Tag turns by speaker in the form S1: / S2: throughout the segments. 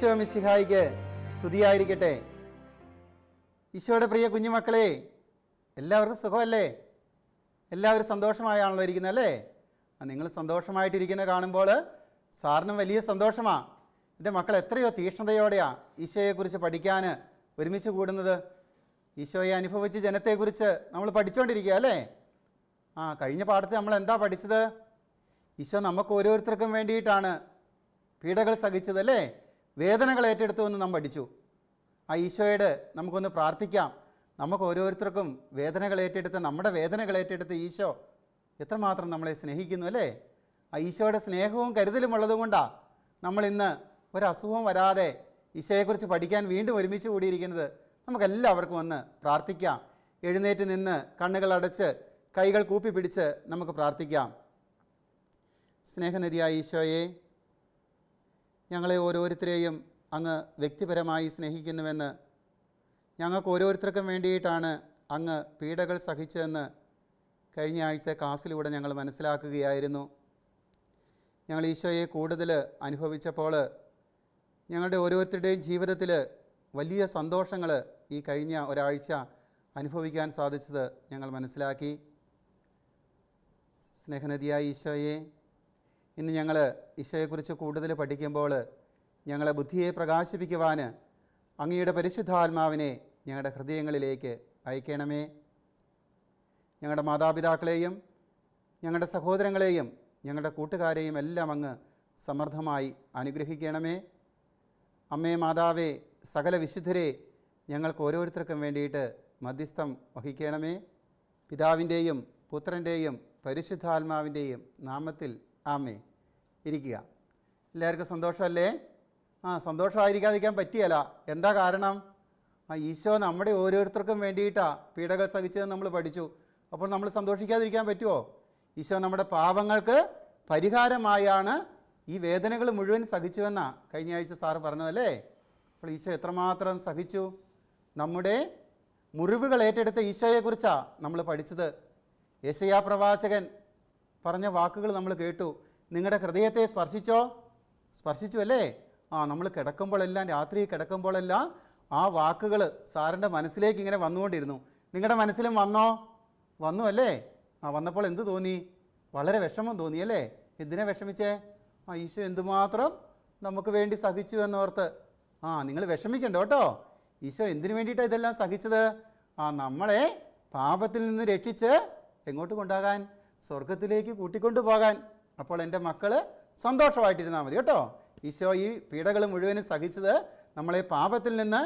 S1: ഈശോ മിസിഹായിക്ക് സ്തുതിയായിരിക്കട്ടെ. ഈശോയുടെ പ്രിയ കുഞ്ഞുമക്കളെ എല്ലാവർക്കും സുഖമല്ലേ? എല്ലാവരും സന്തോഷമായാണല്ലോ ഇരിക്കുന്നത് അല്ലേ? നിങ്ങൾ സന്തോഷമായിട്ടിരിക്കുന്ന കാണുമ്പോൾ സാറിനും വലിയ സന്തോഷമാണ് എന്റെ മക്കൾ എത്രയോ തീക്ഷ്ണതയോടെയാണ് ഈശോയെക്കുറിച്ച് പഠിക്കാൻ ഒരുമിച്ച് കൂടുന്നത്. ഈശോയെ അനുഭവിച്ച് ജനത്തെക്കുറിച്ച് നമ്മൾ പഠിച്ചുകൊണ്ടിരിക്കുക അല്ലേ? ആ കഴിഞ്ഞ പാഠത്തിൽ നമ്മൾ എന്താ പഠിച്ചത്? ഈശോ നമുക്ക് ഓരോരുത്തർക്കും വേണ്ടിയിട്ടാണ് പീഡകൾ സഹിച്ചതല്ലേ വേദനകൾ ഏറ്റെടുത്തു എന്ന് നാം പഠിച്ചു. ആ ഈശോയോട് നമുക്കൊന്ന് പ്രാർത്ഥിക്കാം. നമുക്ക് ഓരോരുത്തർക്കും വേദനകൾ ഏറ്റെടുത്ത് നമ്മുടെ വേദനകൾ ഏറ്റെടുത്ത് ഈശോ എത്രമാത്രം നമ്മളെ സ്നേഹിക്കുന്നു അല്ലേ? ആ ഈശോയുടെ സ്നേഹവും കരുതലും ഉള്ളതുകൊണ്ടാണ് നമ്മൾ ഇന്ന് ഒരസുഖവും വരാതെ ഈശോയെക്കുറിച്ച് പഠിക്കാൻ വീണ്ടും ഒരുമിച്ച് കൂടിയിരിക്കുന്നത്. നമുക്കെല്ലാവർക്കും ഒന്ന് പ്രാർത്ഥിക്കാം. എഴുന്നേറ്റ് നിന്ന് കണ്ണുകൾ അടച്ച് കൈകൾ കൂപ്പി പിടിച്ച് നമുക്ക് പ്രാർത്ഥിക്കാം. സ്നേഹനിധിയായ ഈശോയെ ഞങ്ങളെ ഓരോരുത്തരെയും അങ്ങ് വ്യക്തിപരമായി സ്നേഹിക്കുന്നുവെന്ന് ഞങ്ങൾക്ക് ഓരോരുത്തർക്കും വേണ്ടിയിട്ടാണ് അങ്ങ് പീഡകൾ സഹിച്ചതെന്ന് കഴിഞ്ഞ ആഴ്ച ക്ലാസ്സിലൂടെ ഞങ്ങൾ മനസ്സിലാക്കുകയായിരുന്നു. ഞങ്ങൾ ഈശോയെ കൂടുതൽ അനുഭവിച്ചപ്പോൾ ഞങ്ങളുടെ ഓരോരുത്തരുടെയും ജീവിതത്തിൽ വലിയ സന്തോഷങ്ങൾ ഈ കഴിഞ്ഞ ഒരാഴ്ച അനുഭവിക്കാൻ സാധിച്ചത് ഞങ്ങൾ മനസ്സിലാക്കി. സ്നേഹനദിയായ ഈശോയെ ഇന്ന് ഞങ്ങൾ ഈശോയെക്കുറിച്ച് കൂടുതൽ പഠിക്കുമ്പോൾ ഞങ്ങളെ ബുദ്ധിയെ പ്രകാശിപ്പിക്കുവാൻ അങ്ങയുടെ പരിശുദ്ധാത്മാവിനെ ഞങ്ങളുടെ ഹൃദയങ്ങളിലേക്ക് അയക്കണമേ. ഞങ്ങളുടെ മാതാപിതാക്കളെയും ഞങ്ങളുടെ സഹോദരങ്ങളെയും ഞങ്ങളുടെ കൂട്ടുകാരെയും എല്ലാം അങ്ങ് സമർത്ഥമായി അനുഗ്രഹിക്കണമേ. അമ്മേ മാതാവേ സകല വിശുദ്ധരെ ഞങ്ങൾക്ക് ഓരോരുത്തർക്കും വേണ്ടിയിട്ട് മധ്യസ്ഥം വഹിക്കണമേ. പിതാവിന്റെയും പുത്രന്റെയും പരിശുദ്ധാത്മാവിന്റെയും നാമത്തിൽ ആമേ ഇരിക്കുക. എല്ലാവർക്കും സന്തോഷമല്ലേ? ആ സന്തോഷമായിരിക്കാതിരിക്കാൻ പറ്റിയല്ല. എന്താ കാരണം? ആ ഈശോ നമ്മുടെ ഓരോരുത്തർക്കും വേണ്ടിയിട്ടാണ് പീഡകൾ സഹിച്ചത് നമ്മൾ പഠിച്ചു. അപ്പോൾ നമ്മൾ സന്തോഷിക്കാതിരിക്കാൻ പറ്റുമോ ഈശോ നമ്മുടെ പാപങ്ങൾക്ക് പരിഹാരമായാണ് ഈ വേദനകൾ മുഴുവൻ സഹിച്ചുവെന്നാണ് കഴിഞ്ഞ ആഴ്ച സാറ് പറഞ്ഞതല്ലേ? അപ്പോൾ ഈശോ എത്രമാത്രം സഹിച്ചു? നമ്മുടെ മുറിവുകൾ ഏറ്റെടുത്ത ഈശോയെക്കുറിച്ചാണ് നമ്മൾ പഠിച്ചത്. യേശയാ പ്രവാചകൻ പറഞ്ഞ വാക്കുകൾ നമ്മൾ കേട്ടു. നിങ്ങളുടെ ഹൃദയത്തെ സ്പർശിച്ചോ? സ്പർശിച്ചു അല്ലേ ആ നമ്മൾ കിടക്കുമ്പോഴെല്ലാം രാത്രി കിടക്കുമ്പോഴെല്ലാം ആ വാക്കുകൾ സാറിന്റെ മനസ്സിലേക്ക് ഇങ്ങനെ വന്നുകൊണ്ടിരുന്നു. നിങ്ങളുടെ മനസ്സിലും വന്നോ? വന്നു അല്ലേ? ആ വന്നപ്പോൾ എന്ത് തോന്നി? വളരെ വിഷമം തോന്നി അല്ലേ? എന്തിനാ വിഷമിച്ചേ? ആ ഈശോ എന്തുമാത്രം നമുക്ക് വേണ്ടി സഹിച്ചു എന്നോർത്ത്. ആ നിങ്ങൾ വിഷമിക്കണ്ട കേട്ടോ. ഈശോ എന്തിനു വേണ്ടിയിട്ടാണ് ഇതെല്ലാം സഹിച്ചത്? ആ നമ്മളെ പാപത്തിൽ നിന്ന് രക്ഷിച്ച് എങ്ങോട്ട് കൊണ്ടാകാൻ സ്വർഗത്തിലേക്ക് കൂട്ടിക്കൊണ്ടു പോകാൻ അപ്പോൾ എന്റെ മക്കൾ സന്തോഷമായിട്ടിരുന്നാൽ മതി കേട്ടോ. ഈശോ ഈ പീഡകൾ മുഴുവനും സഹിച്ചത് നമ്മളെ പാപത്തിൽ നിന്ന്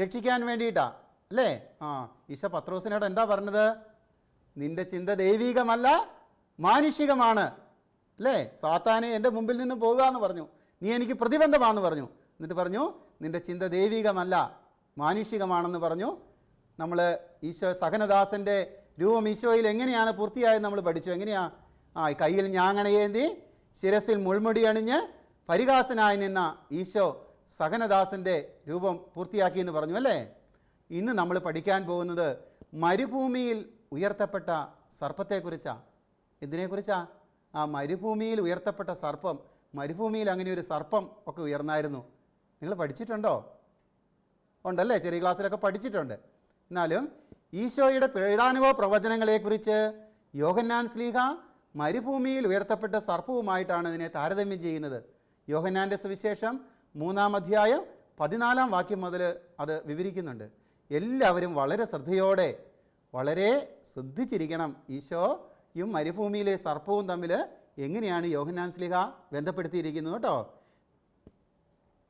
S1: രക്ഷിക്കാൻ വേണ്ടിയിട്ടാണ് അല്ലേ? ആ ഈശോ പത്രോസിനോട് എന്താ പറഞ്ഞത്? നിന്റെ ചിന്ത ദൈവികമല്ല മാനുഷികമാണ്. അല്ലേ? സാത്താനെ എന്റെ മുമ്പിൽ നിന്ന് പോകുക എന്ന് പറഞ്ഞു. നീ എനിക്ക് പ്രതിബന്ധമാണെന്ന് പറഞ്ഞു. എന്നിട്ട് പറഞ്ഞു നിന്റെ ചിന്ത ദൈവികമല്ല മാനുഷികമാണെന്ന് പറഞ്ഞു. നമ്മൾ ഈശോ സഹനദാസന്റെ രൂപം ഈശോയിൽ എങ്ങനെയാണ് പൂർത്തിയായത് നമ്മൾ പഠിച്ചു. എങ്ങനെയാ? ആ കയ്യിൽ ഞാങ്ങണയേന്തി ശിരസിൽ മുൾമുടി അണിഞ്ഞ് പരിഹാസനായി നിന്ന ഈശോ സഹനദാസന്റെ രൂപം പൂർത്തിയാക്കി എന്ന് പറഞ്ഞു അല്ലേ? ഇന്ന് നമ്മൾ പഠിക്കാൻ പോകുന്നത് മരുഭൂമിയിൽ ഉയർത്തപ്പെട്ട സർപ്പത്തെക്കുറിച്ചാണ് എന്തിനെക്കുറിച്ചാണ് ആ മരുഭൂമിയിൽ ഉയർത്തപ്പെട്ട സർപ്പം മരുഭൂമിയിൽ അങ്ങനെ ഒരു സർപ്പം ഒക്കെ ഉയർന്നായിരുന്നു. നിങ്ങൾ പഠിച്ചിട്ടുണ്ടോ? ഉണ്ടല്ലേ? ചെറിയ ക്ലാസ്സിലൊക്കെ പഠിച്ചിട്ടുണ്ട്. എന്നാലും ഈശോയുടെ പീഡാനുഭവ പ്രവചനങ്ങളെക്കുറിച്ച്? യോഗന്നാൻ സ്ലീഹ മരുഭൂമിയിൽ ഉയർത്തപ്പെട്ട സർപ്പവുമായിട്ടാണ് ഇതിനെ താരതമ്യം ചെയ്യുന്നത്. യോഹന്നാന്റെ സുവിശേഷം മൂന്നാം അധ്യായം പതിനാലാം വാക്യം മുതൽ അത് വിവരിക്കുന്നുണ്ട്. എല്ലാവരും വളരെ ശ്രദ്ധയോടെ വളരെ ശ്രദ്ധിച്ചിരിക്കണം. ഈശോയും മരുഭൂമിയിലെ സർപ്പവും തമ്മിൽ എങ്ങനെയാണ് യോഹന്നാൻ സ്ലിഹ ബന്ധപ്പെടുത്തിയിരിക്കുന്നത് കേട്ടോ?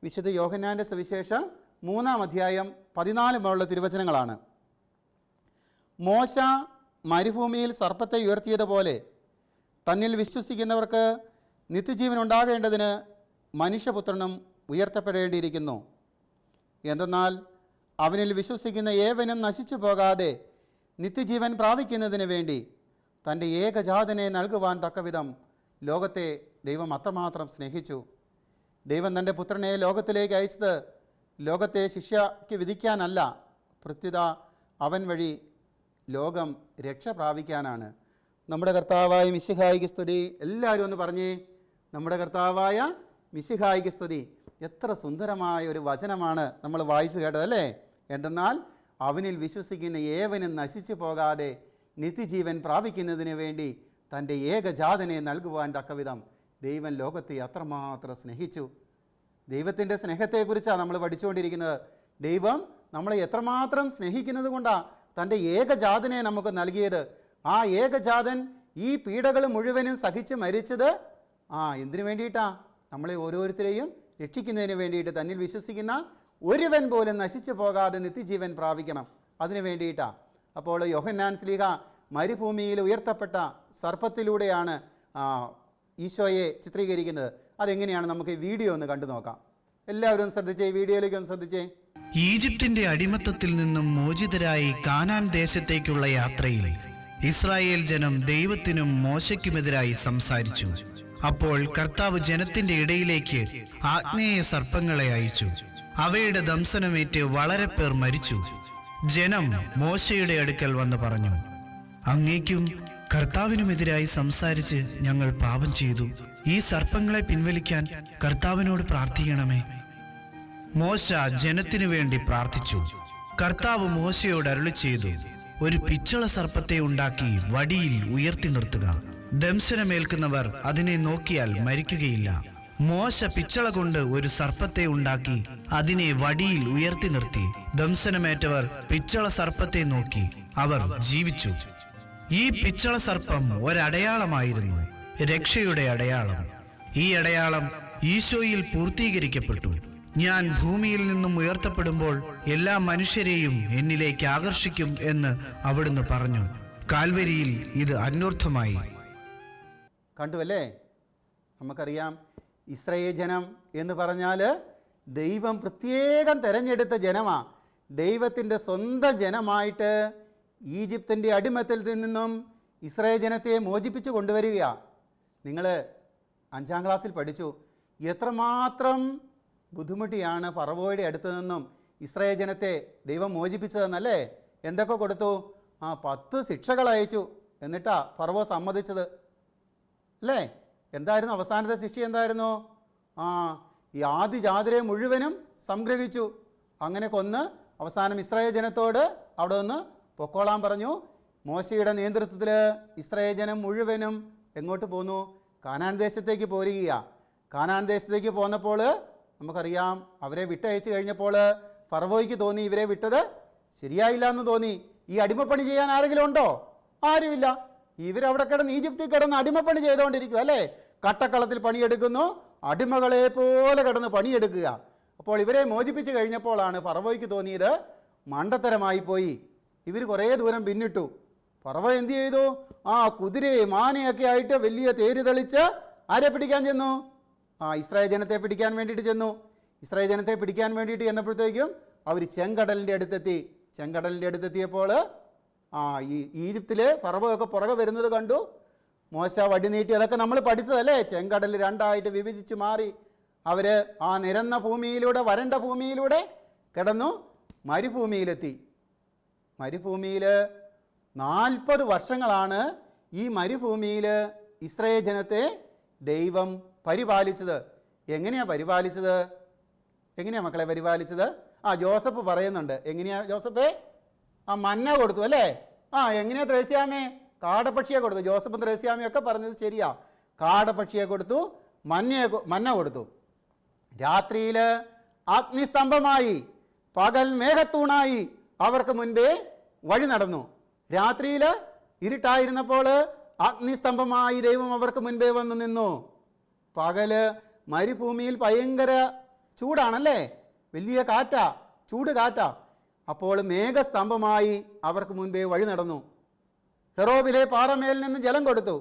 S1: വിശുദ്ധ യോഹന്നാന്റെ സുവിശേഷം മൂന്നാം അധ്യായം പതിനാല് മുതലുള്ള തിരുവചനങ്ങളാണ്. മോശ മരുഭൂമിയിൽ സർപ്പത്തെ ഉയർത്തിയതുപോലെ തന്നിൽ വിശ്വസിക്കുന്നവർക്ക് നിത്യജീവൻ ഉണ്ടാകേണ്ടതിന് മനുഷ്യപുത്രനും ഉയർത്തപ്പെടേണ്ടിയിരിക്കുന്നു. എന്തെന്നാൽ അവനിൽ വിശ്വസിക്കുന്ന ഏവനും നശിച്ചു പോകാതെ നിത്യജീവൻ പ്രാപിക്കുന്നതിന് വേണ്ടി തന്റെ ഏകജാതനെ നൽകുവാൻ തക്കവിധം ലോകത്തെ ദൈവം അത്രമാത്രം സ്നേഹിച്ചു. ദൈവം തന്റെ പുത്രനെ ലോകത്തിലേക്ക് അയച്ചത് ലോകത്തെ ശിക്ഷയ്ക്ക് വിധിക്കാനല്ല പ്രത്യുത അവൻ വഴി ലോകം രക്ഷ പ്രാപിക്കാനാണ്. നമ്മുടെ കർത്താവായ മിശിഹായിക്ക് സ്തുതി. എല്ലാവരും ഒന്ന് പറഞ്ഞേ നമ്മുടെ കർത്താവായ മിശിഹായിക്ക് സ്തുതി. എത്ര സുന്ദരമായ ഒരു വചനമാണ് നമ്മൾ വായിച്ചു കേട്ടത് അല്ലേ? എന്തെന്നാൽ അവനിൽ വിശ്വസിക്കുന്ന ഏവനും നശിച്ചു പോകാതെ നിത്യജീവൻ പ്രാപിക്കുന്നതിന് വേണ്ടി തന്റെ ഏകജാതനെ നൽകുവാൻ തക്കവിധം ദൈവം ലോകത്തെ അത്രമാത്രം സ്നേഹിച്ചു. ദൈവത്തിന്റെ സ്നേഹത്തെക്കുറിച്ചാണ് നമ്മൾ പഠിച്ചുകൊണ്ടിരിക്കുന്നത്. ദൈവം നമ്മളെ എത്രമാത്രം സ്നേഹിക്കുന്നത് കൊണ്ടാണ് തന്റെ ഏകജാതനെ നമുക്ക് നൽകിയത്. ആ ഏകജാതൻ ഈ പീഡകൾ മുഴുവനും സഹിച്ച് മരിച്ചത് ആ എന്തിനു വേണ്ടിയിട്ടാ? നമ്മളെ ഓരോരുത്തരെയും രക്ഷിക്കുന്നതിന് വേണ്ടിയിട്ട് തന്നിൽ വിശ്വസിക്കുന്ന ഒരുവൻ പോലും നശിച്ചു പോകാതെ നിത്യജീവൻ പ്രാപിക്കണം. അതിനു വേണ്ടിയിട്ടാണ് അപ്പോൾ യോഹന്നാൻ സ്ലീഹ മരുഭൂമിയിൽ ഉയർത്തപ്പെട്ട സർപ്പത്തിലൂടെയാണ് ഈശോയെ ചിത്രീകരിക്കുന്നത്. അതെങ്ങനെയാണ് നമുക്ക് ഈ വീഡിയോ ഒന്ന് കണ്ടു നോക്കാം. എല്ലാവരും ശ്രദ്ധിച്ചേ ഈ വീഡിയോയിലേക്ക് ഒന്ന് ശ്രദ്ധിച്ചേ.
S2: ഈജിപ്തിന്റെ അടിമത്തത്തിൽ നിന്നും മോചിതരായി കാനാൻ ദേശത്തേക്കുള്ള യാത്രയിൽ ഇസ്രായേൽ ജനം ദൈവത്തിനും മോശയ്ക്കുമെതിരായി സംസാരിച്ചു. അപ്പോൾ കർത്താവ് ജനത്തിന്റെ ഇടയിലേക്ക് ആഗ്നേയ സർപ്പങ്ങളെ അയച്ചു. അവയുടെ ദംശനമേറ്റ് വളരെ പേർ മരിച്ചു. ജനം മോശയുടെ അടുക്കൽ വന്ന് പറഞ്ഞു അങ്ങേക്കും കർത്താവിനുമെതിരായി സംസാരിച്ച് ഞങ്ങൾ പാപം ചെയ്തു. ഈ സർപ്പങ്ങളെ പിൻവലിക്കാൻ കർത്താവിനോട് പ്രാർത്ഥിക്കണമേ. മോശ ജനത്തിനു വേണ്ടി പ്രാർത്ഥിച്ചു. കർത്താവ് മോശയോട് അരുളി ചെയ്തു ഒരു പിച്ചള സർപ്പത്തെ ഉണ്ടാക്കി വടിയിൽ ഉയർത്തി നിർത്തുക. ദംശനമേൽക്കുന്നവർ അതിനെ നോക്കിയാൽ മരിക്കുകയില്ല. മോശ പിച്ചള കൊണ്ട് ഒരു സർപ്പത്തെ ഉണ്ടാക്കി അതിനെ വടിയിൽ ഉയർത്തി നിർത്തി. ദംശനമേറ്റവർ പിച്ചള സർപ്പത്തെ നോക്കി. അവർ ജീവിച്ചു. ഈ പിച്ചള സർപ്പം ഒരടയാളമായിരുന്നു. രക്ഷയുടെ അടയാളം. ഈ അടയാളം ഈശോയിൽ പൂർത്തീകരിക്കപ്പെട്ടു. ഞാൻ ഭൂമിയിൽ നിന്നും ഉയർത്തപ്പെടുമ്പോൾ എല്ലാ മനുഷ്യരെയും എന്നിലേക്ക് ആകർഷിക്കും എന്ന് അവിടുന്ന് പറഞ്ഞു. കാൽവരിയിൽ ഇത് അന്വർത്ഥമായി.
S1: കണ്ടുവല്ലേ? നമുക്കറിയാം ഇസ്രയേൽ ജനം എന്ന് പറഞ്ഞാൽ ദൈവം പ്രത്യേകം തിരഞ്ഞെടുത്ത ജനമാണ് ദൈവത്തിന്റെ സ്വന്തം ജനമായിട്ട് ഈജിപ്തിന്റെ അടിമത്തിൽ നിന്നും ഇസ്രയേൽ ജനത്തെ മോചിപ്പിച്ചു കൊണ്ടുവരികയാണ് നിങ്ങൾ അഞ്ചാം ക്ലാസ്സിൽ പഠിച്ചു. എത്രമാത്രം ബുദ്ധിമുട്ടിയാണ് ഫറവോയുടെ അടുത്ത് നിന്നും ഇസ്രയേൽ ജനത്തെ ദൈവം മോചിപ്പിച്ചതെന്നല്ലേ? എന്തൊക്കെ കൊടുത്തു? ആ പത്ത് ശിക്ഷകൾ അയച്ചു. എന്നിട്ടാ ഫറവോ സമ്മതിച്ചത്. അല്ലേ? എന്തായിരുന്നു അവസാനത്തെ ശിക്ഷ എന്തായിരുന്നു? ആ ഈ ആദ്യ ജാതിരെ മുഴുവനും സംഗ്രഹിച്ചു. അങ്ങനെ കൊന്ന് അവസാനം ഇസ്രായേൽ ജനത്തോട് അവിടെ നിന്ന് പൊക്കോളാൻ പറഞ്ഞു. മോശയുടെ നേതൃത്വത്തിൽ ഇസ്രായേൽ ജനം മുഴുവനും എങ്ങോട്ട് പോന്നു? കാനാൻ ദേശത്തേക്ക് പോരുകയാണ് കാനാൻ ദേശത്തേക്ക് പോന്നപ്പോൾ നമുക്കറിയാം അവരെ വിട്ടയച്ചു കഴിഞ്ഞപ്പോൾ ഫറവോയ്ക്ക് തോന്നി ഇവരെ വിട്ടത് ശരിയായില്ല എന്ന് തോന്നി. ഈ അടിമപ്പണി ചെയ്യാൻ ആരെങ്കിലും ഉണ്ടോ? ആരുമില്ല. ഇവരവിടെ കിടന്ന് ഈജിപ്തിൽ കിടന്ന് അടിമപ്പണി ചെയ്തുകൊണ്ടിരിക്കുക അല്ലേ? കട്ടക്കളത്തിൽ പണിയെടുക്കുന്നു അടിമകളെ പോലെ കിടന്ന് പണിയെടുക്കുക. അപ്പോൾ ഇവരെ മോചിപ്പിച്ച് കഴിഞ്ഞപ്പോഴാണ് ഫറവോയ്ക്ക് തോന്നിയത് മണ്ടത്തരമായി പോയി. ഇവർ കുറേ ദൂരം പിന്നിട്ടു. പറവ എന്ത് ചെയ്തു? ആ കുതിരയും ആനയൊക്കെ ആയിട്ട് വലിയ തേര് തെളിച്ച് ആരെ പിടിക്കാൻ ചെന്നു? ആ ഇസ്രായേൽ ജനത്തെ പിടിക്കാൻ വേണ്ടിയിട്ട് ചെന്നു. ഇസ്രായേൽ ജനത്തെ പിടിക്കാൻ വേണ്ടിയിട്ട് ചെന്നപ്പോഴത്തേക്കും അവർ ചെങ്കടലിന്റെ അടുത്തെത്തി. ചെങ്കടലിന്റെ അടുത്തെത്തിയപ്പോൾ ആ ഈ ഈജിപ്തിലെ പറവൊക്കെ പുറകെ വരുന്നത് കണ്ടു. മോശ വടി നീട്ടി. അതൊക്കെ നമ്മൾ പഠിച്ചതല്ലേ? ചെങ്കടൽ രണ്ടായിട്ട് വിഭജിച്ച് മാറി. അവർ ആ നിരന്ന ഭൂമിയിലൂടെ വരണ്ട ഭൂമിയിലൂടെ കിടന്നു. മരുഭൂമിയിലെത്തി. മരുഭൂമിയിൽ നാൽപ്പത് വർഷങ്ങളാണ് ഈ മരുഭൂമിയിൽ ഇസ്രയേൽ ജനത്തെ ദൈവം പരിപാലിച്ചത്. എങ്ങനെയാണ് പരിപാലിച്ചത്? എങ്ങനെയാണ് മക്കളെ പരിപാലിച്ചത്? ആ ജോസഫ് പറയുന്നുണ്ട്. എങ്ങനെയാ ജോസഫേ? ആ മന്ന കൊടുത്തു അല്ലേ? ആ എങ്ങനെയാ ത്രേസ്യാമേ? കാടപ്പക്ഷിയെ കൊടുത്തു. ജോസഫും ത്രേസ്യാമയും ഒക്കെ പറഞ്ഞത് ശരിയാ. കാടപ്പക്ഷിയെ കൊടുത്തു കൊ- മന്ന കൊടുത്തു. രാത്രിയിൽ അഗ്നിസ്തംഭമായി പകൽ മേഘത്തൂണായി അവർക്ക് മുൻപേ വഴി നടന്നു. രാത്രിയിൽ ഇരുട്ടായിരുന്നപ്പോൾ അഗ്നിസ്തംഭമായി ദൈവം അവർക്ക് മുൻപേ വന്നു നിന്നു. പകൽ മരുഭൂമിയിൽ ഭയങ്കര ചൂടാണല്ലേ? വലിയ കാറ്റാ ചൂട് കാറ്റാ. അപ്പോൾ മേഘസ്തംഭമായി അവർക്ക് മുൻപേ വഴി നടന്നു. ഹെറോബിലെ പാറമേൽ നിന്ന് ജലം കൊടുത്തു.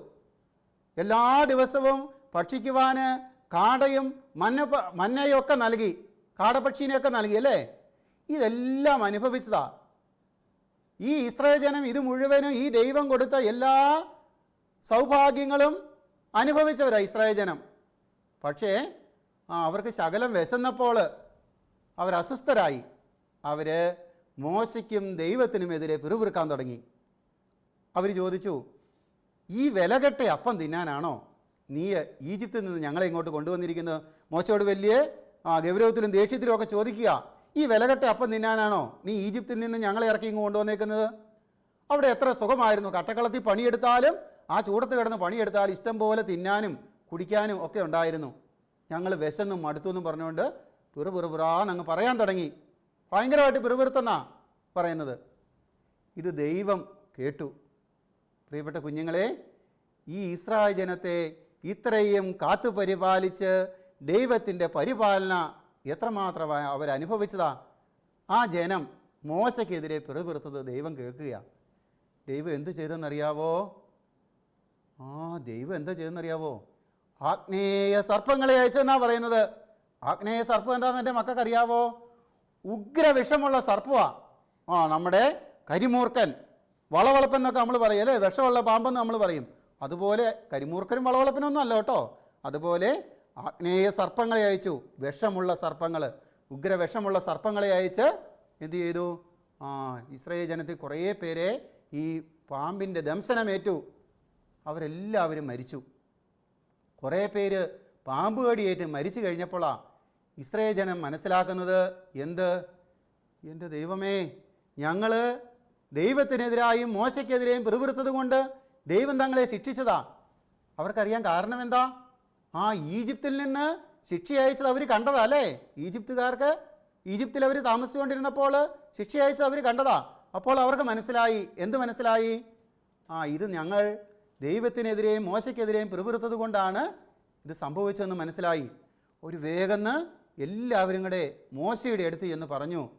S1: എല്ലാ ദിവസവും ഭക്ഷിക്കുവാന് കാടയും മന്ന മന്നയൊക്കെ നൽകി കാടപക്ഷീനെയൊക്കെ നൽകി അല്ലേ? ഇതെല്ലാം അനുഭവിച്ചതാ. ഈ ഇസ്രായേൽ ജനം ഇത് മുഴുവനും ഈ ദൈവം കൊടുത്ത എല്ലാ സൗഭാഗ്യങ്ങളും അനുഭവിച്ചവരാ ഇസ്രായേൽ ജനം. പക്ഷേ ആ അവർക്ക് ശകലം വിശന്നപ്പോൾ അവർ അസ്വസ്ഥരായി. അവർ മോശയ്ക്കും ദൈവത്തിനുമെതിരെ പിറുപിറുക്കാൻ തുടങ്ങി. അവർ ചോദിച്ചു ഈ വിലകെട്ട അപ്പം തിന്നാനാണോ? നീ ഈജിപ്തിൽ നിന്ന് ഞങ്ങളെ ഇങ്ങോട്ട് കൊണ്ടുവന്നിരിക്കുന്നത് മോശയോട് വലിയ ഗൗരവത്തിലും ദേഷ്യത്തിലും ഒക്കെ ചോദിക്കുക ഈ വിലകെട്ട അപ്പം തിന്നാനാണോ? നീ ഈജിപ്തിൽ നിന്ന് ഞങ്ങളെ ഇറക്കി ഇങ്ങ് കൊണ്ടുവന്നേക്കുന്നത്. അവിടെ എത്ര സുഖമായിരുന്നു. കട്ടക്കളത്തിൽ പണിയെടുത്താലും ആ ചൂടത്ത് കിടന്ന് പണിയെടുത്താൽ ഇഷ്ടം പോലെ തിന്നാനും കുടിക്കാനും ഒക്കെ ഉണ്ടായിരുന്നു. ഞങ്ങൾ വിശന്നും മടുത്തു എന്നും പറഞ്ഞുകൊണ്ട് പിറു അങ്ങ് പറയാൻ തുടങ്ങി. ഭയങ്കരമായിട്ട് പിറുപിറുത്തെന്നാ പറയുന്നത്. ഇത് ദൈവം കേട്ടു. പ്രിയപ്പെട്ട കുഞ്ഞുങ്ങളെ ഈ ഇസ്രായേൽ ജനത്തെ ഇത്രയും കാത്തു പരിപാലിച്ച് ദൈവത്തിന്റെ പരിപാലന എത്രമാത്രം അവരനുഭവിച്ചതാ? ആ ജനം മോശയ്ക്കെതിരെ പിറുപിറുത്തത് ദൈവം കേൾക്കുകയാണ് ദൈവം എന്ത് ചെയ്തെന്നറിയാവോ? ആ ദൈവം എന്താ ചെയ്തെന്നറിയാവോ? ആഗ്നേയ സർപ്പങ്ങളെ അയച്ചെന്നാ പറയുന്നത്? ആഗ്നേയ സർപ്പം എന്താണെന്ന് എന്റെ മക്കൾക്ക് അറിയാവോ ഉഗ്ര വിഷമുള്ള സർപ്പമാ. ആ നമ്മുടെ കരിമൂർക്കൻ. വളവളപ്പെന്നൊക്കെ നമ്മൾ പറയും അല്ലേ? വിഷമുള്ള പാമ്പെന്ന് നമ്മൾ പറയും. അതുപോലെ കരിമൂർക്കനും വളവളപ്പനൊന്നും അല്ല കേട്ടോ. അതുപോലെ ആഗ്നേയ സർപ്പങ്ങളെ അയച്ചു. വിഷമുള്ള സർപ്പങ്ങൾ ഉഗ്ര വിഷമുള്ള സർപ്പങ്ങളെ അയച്ച് എന്തു ചെയ്തു? ആ ഇസ്രയേൽ ജനത്തിൽ കുറേ പേരെ ഈ പാമ്പിന്റെ ദംശനമേറ്റു. അവരെല്ലാവരും മരിച്ചു. കുറേ പേര് പാമ്പ് കടിയേറ്റ് മരിച്ചു കഴിഞ്ഞപ്പോഴാണ് ഇസ്രയേൽ ജനം മനസ്സിലാക്കുന്നത്. എന്ത്? എന്റെ ദൈവമേ ഞങ്ങൾ ദൈവത്തിനെതിരായും മോശയ്ക്കെതിരെയും പിറുപിറുത്തത് കൊണ്ട് ദൈവം തങ്ങളെ ശിക്ഷിച്ചതാ. അവർക്കറിയാൻ കാരണം എന്താ? ആ ഈജിപ്തിൽ നിന്ന് ശിക്ഷ അയച്ചത് അവർ കണ്ടതാ അല്ലേ? ഈജിപ്തുകാർക്ക് ഈജിപ്തിൽ അവർ താമസിച്ചുകൊണ്ടിരുന്നപ്പോൾ ശിക്ഷ അയച്ചത് അവർ കണ്ടതാ. അപ്പോൾ അവർക്ക് മനസ്സിലായി. എന്ത് മനസ്സിലായി? ആ ഇത് ഞങ്ങൾ ദൈവത്തിനെതിരെയും മോശയ്ക്കെതിരെയും പിറുപിറുത്തത് കൊണ്ടാണ് ഇത് സംഭവിച്ചതെന്ന് മനസ്സിലായി. ഒരു വേഗന്ന് എല്ലാവരും കൂടെ മോശയുടെ അടുത്ത് എന്ന് പറഞ്ഞു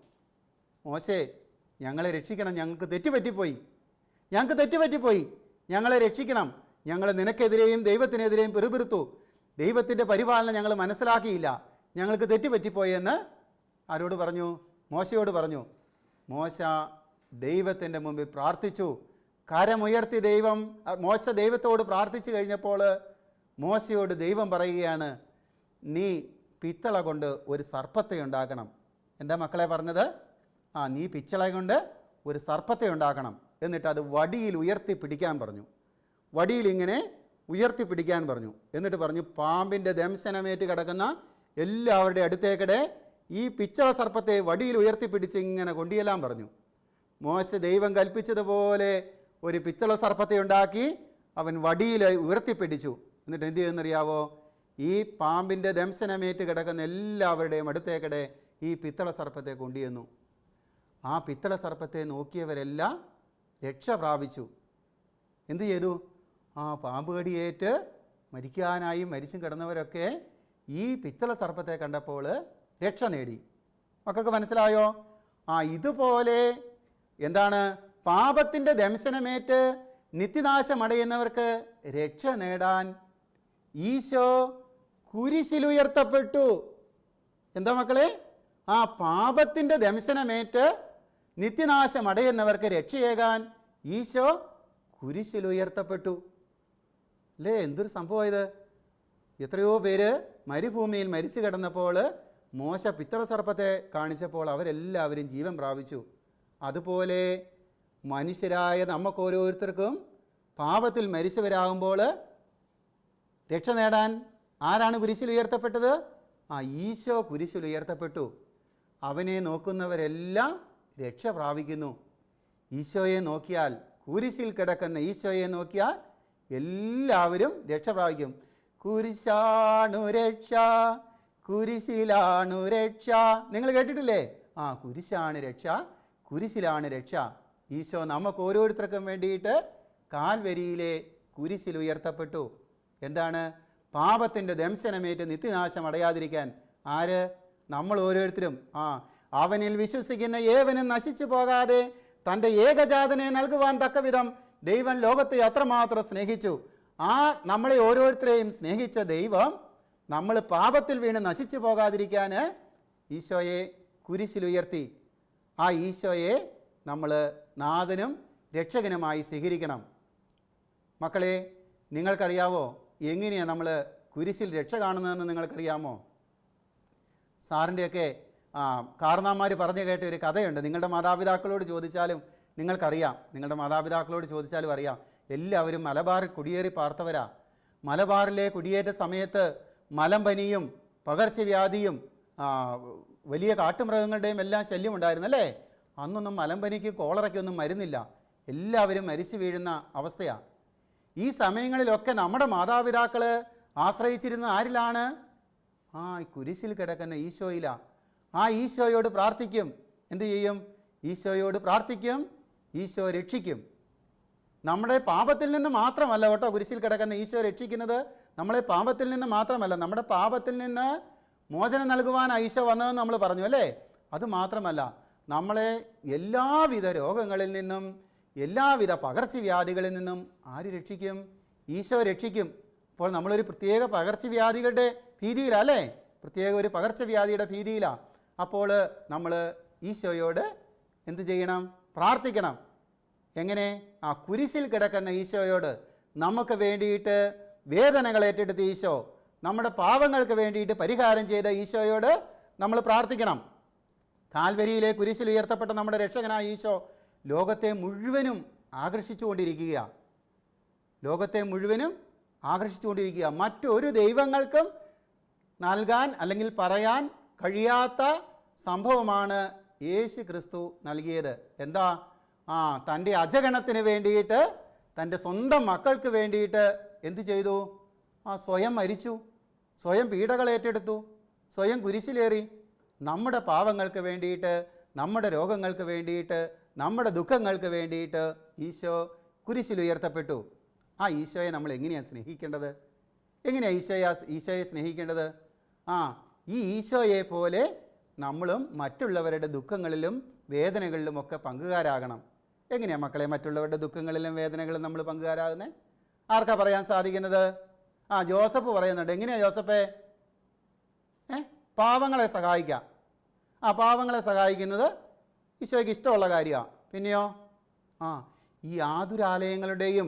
S1: മോശേ ഞങ്ങളെ രക്ഷിക്കണം. ഞങ്ങൾക്ക് തെറ്റുപറ്റിപ്പോയി. ഞങ്ങൾക്ക് തെറ്റുപറ്റിപ്പോയി. ഞങ്ങളെ രക്ഷിക്കണം. ഞങ്ങൾ നിനക്കെതിരെയും ദൈവത്തിനെതിരെയും പിറുപിറുത്തു. ദൈവത്തിന്റെ പരിപാലനം ഞങ്ങൾ മനസ്സിലാക്കിയില്ല. ഞങ്ങൾക്ക് തെറ്റുപറ്റിപ്പോയെന്ന് ആരോട് പറഞ്ഞു? മോശയോട് പറഞ്ഞു മോശ ദൈവത്തിന്റെ മുമ്പിൽ പ്രാർത്ഥിച്ചു. കരമുയർത്തി ദൈവം മോശ ദൈവത്തോട് പ്രാർത്ഥിച്ചു കഴിഞ്ഞപ്പോൾ മോശയോട് ദൈവം പറയുകയാണ് നീ പിത്തള കൊണ്ട് ഒരു സർപ്പത്തെ ഉണ്ടാക്കണം. എന്റെ മക്കളെ പറഞ്ഞത്? ആ നീ പിച്ചള കൊണ്ട് ഒരു സർപ്പത്തെ ഉണ്ടാക്കണം. എന്നിട്ട് അത് വടിയിൽ ഉയർത്തി പിടിക്കാൻ പറഞ്ഞു. വടിയിൽ ഇങ്ങനെ ഉയർത്തി പിടിക്കാൻ പറഞ്ഞു. എന്നിട്ട് പറഞ്ഞു പാമ്പിന്റെ ദംശനമേറ്റ് കിടക്കുന്ന എല്ലാവരുടെ അടുത്തേക്കടെ ഈ പിച്ചള സർപ്പത്തെ വടിയിൽ ഉയർത്തി പിടിച്ച് ഇങ്ങനെ കൊണ്ടിയെല്ലാം പറഞ്ഞു. മോശ ദൈവം കൽപ്പിച്ചതുപോലെ ഒരു പിത്തള സർപ്പത്തെ ഉണ്ടാക്കി അവൻ വടിയിൽ ഉയർത്തിപ്പിടിച്ചു. എന്നിട്ട് എന്ത് ചെയ്യുന്നറിയാവോ ഈ പാമ്പിന്റെ ദംശനമേറ്റ് കിടക്കുന്ന എല്ലാവരുടെയും അടുത്തേക്കടെ ഈ പിത്തള സർപ്പത്തെ കൊണ്ടുചെന്നു. ആ പിത്തള സർപ്പത്തെ നോക്കിയവരെല്ലാം രക്ഷ പ്രാപിച്ചു. എന്ത് ചെയ്തു? ആ പാമ്പ് കടിയേറ്റ് മരിക്കാനായി മരിച്ചും കിടന്നവരൊക്കെ ഈ പിത്തള സർപ്പത്തെ കണ്ടപ്പോൾ രക്ഷ നേടി. മക്കൾക്ക് മനസ്സിലായോ? ആ ഇതുപോലെ എന്താണ് പാപത്തിന്റെ ദംശനമേറ്റ് നിത്യനാശമടയുന്നവർക്ക് രക്ഷ നേടാൻ ഈശോ കുരിശിലുയർത്തപ്പെട്ടു എന്താ മക്കളെ? ആ പാപത്തിന്റെ ദംശനമേറ്റ് നിത്യനാശമടയുന്നവർക്ക് രക്ഷയേകാൻ ഈശോ കുരിശിലുയർത്തപ്പെട്ടു അല്ലേ? എന്തൊരു സംഭവം ഇത് എത്രയോ പേര് മരുഭൂമിയിൽ മരിച്ചു കിടന്നപ്പോൾ മോശ പിത്തള സർപ്പത്തെ കാണിച്ചപ്പോൾ അവരെല്ലാവരും ജീവൻ പ്രാപിച്ചു. അതുപോലെ മനുഷ്യരായ നമുക്ക് ഓരോരുത്തർക്കും പാപത്തിൽ മരിച്ചവരാകുമ്പോൾ രക്ഷ നേടാൻ ആരാണ് കുരിശിൽ ഉയർത്തപ്പെട്ടത്? ആ ഈശോ കുരിശിൽ ഉയർത്തപ്പെട്ടു. അവനെ നോക്കുന്നവരെല്ലാം രക്ഷ പ്രാപിക്കുന്നു. ഈശോയെ നോക്കിയാൽ കുരിശിൽ കിടക്കുന്ന ഈശോയെ നോക്കിയാൽ എല്ലാവരും രക്ഷ പ്രാപിക്കും. കുരിശാണു രക്ഷ കുരിശിലാണു രക്ഷ. നിങ്ങൾ കേട്ടിട്ടില്ലേ? ആ കുരിശാണ് രക്ഷ കുരിശിലാണ് രക്ഷ. ഈശോ നമുക്ക് ഓരോരുത്തർക്കും വേണ്ടിയിട്ട് കാൽവരിയിലെ കുരിശിൽ ഉയർത്തപ്പെട്ടു. എന്താണ്? പാപത്തിന്റെ ദംശനമേറ്റ് നിത്യനാശം അടയാതിരിക്കാൻ. ആര്? നമ്മൾ ഓരോരുത്തരും. ആ അവനിൽ വിശ്വസിക്കുന്ന ഏവനും നശിച്ചു പോകാതെ തന്റെ ഏകജാതനെ നൽകുവാൻ തക്കവിധം ദൈവം ലോകത്തെ അത്രമാത്രം സ്നേഹിച്ചു. ആ നമ്മളെ ഓരോരുത്തരെയും സ്നേഹിച്ച ദൈവം നമ്മൾ പാപത്തിൽ വീണ് നശിച്ചു പോകാതിരിക്കാൻ ഈശോയെ കുരിശിലുയർത്തി ആ ഈശോയെ നമ്മൾ നാഥനും രക്ഷകനുമായി സ്വീകരിക്കണം. മക്കളെ നിങ്ങൾക്കറിയാവോ എങ്ങനെയാണ് നമ്മൾ കുരിശിൽ രക്ഷ കാണുന്നതെന്ന് നിങ്ങൾക്കറിയാമോ? സാറിന്റെയൊക്കെ കാർന്നാമാർ പറഞ്ഞു കേട്ട ഒരു കഥയുണ്ട്. നിങ്ങളുടെ മാതാപിതാക്കളോട് ചോദിച്ചാലും നിങ്ങൾക്കറിയാം. നിങ്ങളുടെ മാതാപിതാക്കളോട് ചോദിച്ചാലും അറിയാം. എല്ലാവരും മലബാറിൽ കുടിയേറി പാർത്തവരാ. മലബാറിലെ കുടിയേറ്റ സമയത്ത് മലമ്പനിയും പകർച്ചവ്യാധിയും വലിയ കാട്ടുമൃഗങ്ങളുടെയും എല്ലാം ശല്യം ഉണ്ടായിരുന്നല്ലേ? അന്നൊന്നും മലമ്പനിക്ക് കോളറയ്ക്കൊന്നും മരുന്നില്ല. എല്ലാവരും മരിച്ചു വീഴുന്ന അവസ്ഥയാണ് ഈ സമയങ്ങളിലൊക്കെ നമ്മുടെ മാതാപിതാക്കൾ ആശ്രയിച്ചിരുന്ന ആരിലാണ്? ആ കുരിശിൽ കിടക്കുന്ന ഈശോയിലാ. ആ ഈശോയോട് പ്രാർത്ഥിക്കും. എന്തു ചെയ്യും? ഈശോയോട് പ്രാർത്ഥിക്കും. ഈശോ രക്ഷിക്കും. നമ്മുടെ പാപത്തിൽ നിന്ന് മാത്രമല്ല കേട്ടോ കുരിശിൽ കിടക്കുന്ന ഈശോ രക്ഷിക്കുന്നത്. നമ്മളെ പാപത്തിൽ നിന്ന് മാത്രമല്ല നമ്മുടെ പാപത്തിൽ നിന്ന് മോചനം നൽകുവാനാണ് ഈശോ വന്നതെന്ന് നമ്മൾ പറഞ്ഞു അല്ലേ? അത് മാത്രമല്ല നമ്മളെ എല്ലാവിധ രോഗങ്ങളിൽ നിന്നും എല്ലാവിധ പകർച്ചവ്യാധികളിൽ നിന്നും ആര് രക്ഷിക്കും? ഈശോ രക്ഷിക്കും. അപ്പോൾ നമ്മളൊരു പ്രത്യേക പകർച്ചവ്യാധികളുടെ ഭീതിയിലല്ലേ? പ്രത്യേക ഒരു പകർച്ചവ്യാധിയുടെ ഭീതിയിലാണ് അപ്പോൾ നമ്മൾ ഈശോയോട് എന്ത് ചെയ്യണം? പ്രാർത്ഥിക്കണം. എങ്ങനെ? ആ കുരിശിൽ കിടക്കുന്ന ഈശോയോട് നമുക്ക് വേണ്ടിയിട്ട് വേദനകൾ ഏറ്റെടുത്ത ഈശോ നമ്മുടെ പാവങ്ങൾക്ക് വേണ്ടിയിട്ട് പരിഹാരം ചെയ്ത ഈശോയോട് നമ്മൾ പ്രാർത്ഥിക്കണം. കാൽവരിയിലെ കുരിശിൽ ഉയർത്തപ്പെട്ട നമ്മുടെ രക്ഷകനായ ഈശോ ലോകത്തെ മുഴുവനും ആകർഷിച്ചുകൊണ്ടിരിക്കുകയാണ് ലോകത്തെ മുഴുവനും ആകർഷിച്ചുകൊണ്ടിരിക്കുക മറ്റൊരു ദൈവങ്ങൾക്കും നൽകാൻ അല്ലെങ്കിൽ പറയാൻ കഴിയാത്ത സംഭവമാണ് യേശു ക്രിസ്തു നൽകിയത്. എന്താ? ആ തന്റെ അജഗണത്തിന് വേണ്ടിയിട്ട് തന്റെ സ്വന്തം മക്കൾക്ക് വേണ്ടിയിട്ട് എന്തു ചെയ്തു? ആ സ്വയം മരിച്ചു. സ്വയം പീഡകൾ ഏറ്റെടുത്തു. സ്വയം കുരിശിലേറി. നമ്മുടെ പാവങ്ങൾക്ക് വേണ്ടിയിട്ട് നമ്മുടെ രോഗങ്ങൾക്ക് വേണ്ടിയിട്ട് നമ്മുടെ ദുഃഖങ്ങൾക്ക് വേണ്ടിയിട്ട് ഈശോ കുരിശിലുയർത്തപ്പെട്ടു ആ ഈശോയെ നമ്മൾ എങ്ങനെയാണ് സ്നേഹിക്കേണ്ടത്? എങ്ങനെയാണ് ഈശോയെ ഈശോയെ സ്നേഹിക്കേണ്ടത്? ആ ഈ ഈശോയെ പോലെ നമ്മളും മറ്റുള്ളവരുടെ ദുഃഖങ്ങളിലും വേദനകളിലുമൊക്കെ പങ്കുകാരാകണം. എങ്ങനെയാണ് മക്കളെ മറ്റുള്ളവരുടെ ദുഃഖങ്ങളിലും വേദനകളിലും നമ്മൾ പങ്കുകാരാകുന്നത് ആർക്കാ പറയാൻ സാധിക്കുന്നത്? ആ ജോസഫ് പറയുന്നുണ്ട്. എങ്ങനെയാണ് ജോസഫേ? ഏ പാവങ്ങളെ സഹായിക്കാം. ആ പാവങ്ങളെ സഹായിക്കുന്നത് ഈശോയ്ക്ക് ഇഷ്ടമുള്ള കാര്യമാണ്. പിന്നെയോ? ആ ഈ ആതുരാലയങ്ങളുടെയും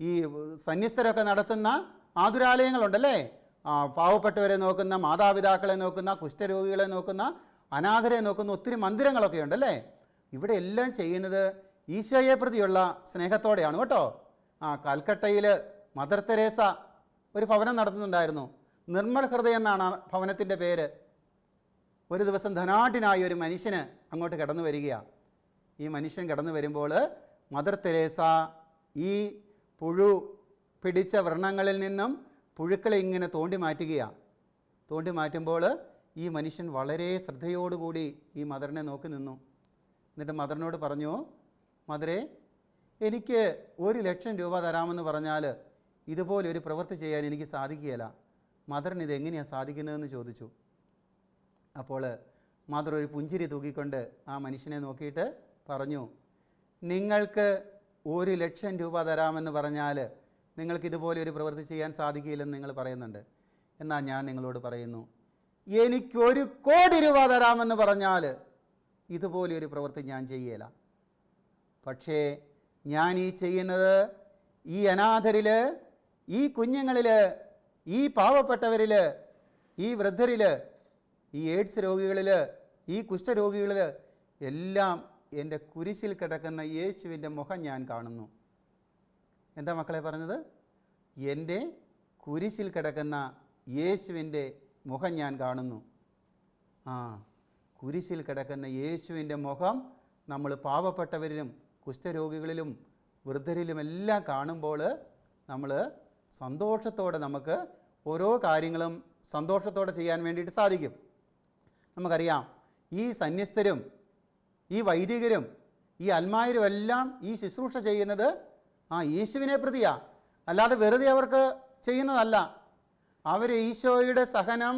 S1: ഈ സന്യസ്തരൊക്കെ നടത്തുന്ന ആതുരാലയങ്ങളുണ്ടല്ലേ? ആ പാവപ്പെട്ടവരെ നോക്കുന്ന മാതാപിതാക്കളെ നോക്കുന്ന കുഷ്ഠരോഗികളെ നോക്കുന്ന അനാഥരെ നോക്കുന്ന ഒത്തിരി മന്ദിരങ്ങളൊക്കെ ഉണ്ടല്ലേ? ഇവിടെ എല്ലാം ചെയ്യുന്നത് ഈശോയെ പ്രതിയുള്ള സ്നേഹത്തോടെയാണ് കേട്ടോ. ആ കൽക്കട്ടയിൽ മദർ തെരേസ ഒരു ഭവനം നടത്തുന്നുണ്ടായിരുന്നു. നിർമ്മൽ ഹൃദയം എന്നാണ് ഭവനത്തിന്റെ പേര്. ഒരു ദിവസം ധനാട്ടിനായി ഒരു മനുഷ്യന് അങ്ങോട്ട് കടന്നു വരികയാണ് ഈ മനുഷ്യൻ കടന്നു വരുമ്പോൾ മദർ തെരേസ ഈ പുഴു പിടിച്ച വ്രണങ്ങളിൽ നിന്നും പുഴുക്കളെ ഇങ്ങനെ തോണ്ടി മാറ്റുകയാണ് തോണ്ടി മാറ്റുമ്പോൾ ഈ മനുഷ്യൻ വളരെ ശ്രദ്ധയോടുകൂടി ഈ മദറിനെ നോക്കി നിന്നു. എന്നിട്ട് മദറിനോട് പറഞ്ഞു മദറെ എനിക്ക് ഒരു ലക്ഷം രൂപ തരാമെന്ന് പറഞ്ഞാൽ ഇതുപോലൊരു പ്രവൃത്തി ചെയ്യാൻ എനിക്ക് സാധിക്കുകയില്ല. മദറിന് ഇത് എങ്ങനെയാണ് സാധിക്കുന്നതെന്ന് ചോദിച്ചു. അപ്പോൾ മാത്രം ഒരു പുഞ്ചിരി തൂക്കിക്കൊണ്ട് ആ മനുഷ്യനെ നോക്കിയിട്ട് പറഞ്ഞു നിങ്ങൾക്ക് ഒരു ലക്ഷം രൂപ തരാമെന്ന് പറഞ്ഞാൽ നിങ്ങൾക്ക് ഇതുപോലെ ഒരു പ്രവൃത്തി ചെയ്യാൻ സാധിക്കില്ലെന്ന് നിങ്ങൾ പറയുന്നുണ്ട്. എന്നാൽ ഞാൻ നിങ്ങളോട് പറയുന്നു എനിക്കൊരു കോടി രൂപ തരാമെന്ന് പറഞ്ഞാൽ ഇതുപോലെ ഒരു പ്രവൃത്തി ഞാൻ ചെയ്യേല. പക്ഷേ ഞാൻ ഈ ചെയ്യുന്നത് ഈ അനാഥരിൽ ഈ കുഞ്ഞുങ്ങളിൽ ഈ പാവപ്പെട്ടവരിൽ ഈ വൃദ്ധരിൽ ഈ എയ്ഡ്സ് രോഗികളിൽ ഈ കുഷ്ഠരോഗികളിൽ എല്ലാം എന്റെ കുരിശിൽ കിടക്കുന്ന യേശുവിന്റെ മുഖം ഞാൻ കാണുന്നു. എന്താ മക്കളെ പറഞ്ഞത്? എന്റെ കുരിശിൽ കിടക്കുന്ന യേശുവിന്റെ മുഖം ഞാൻ കാണുന്നു. ആ കുരിശിൽ കിടക്കുന്ന യേശുവിന്റെ മുഖം നമ്മൾ പാവപ്പെട്ടവരിലും കുഷ്ഠരോഗികളിലും വൃദ്ധരിലുമെല്ലാം കാണുമ്പോൾ നമ്മൾ സന്തോഷത്തോടെ നമുക്ക് ഓരോ കാര്യങ്ങളും സന്തോഷത്തോടെ ചെയ്യാൻ വേണ്ടിയിട്ട് സാധിക്കും. നമുക്കറിയാം. ഈ സന്യസ്തരും ഈ വൈദികരും ഈ അൽമായരും എല്ലാം ഈ ശുശ്രൂഷ ചെയ്യുന്നത് ആ യേശുവിനെ പ്രതിയാ. അല്ലാതെ വെറുതെ അവർക്ക് ചെയ്യുന്നതല്ല. അവർ ഈശോയുടെ സഹനം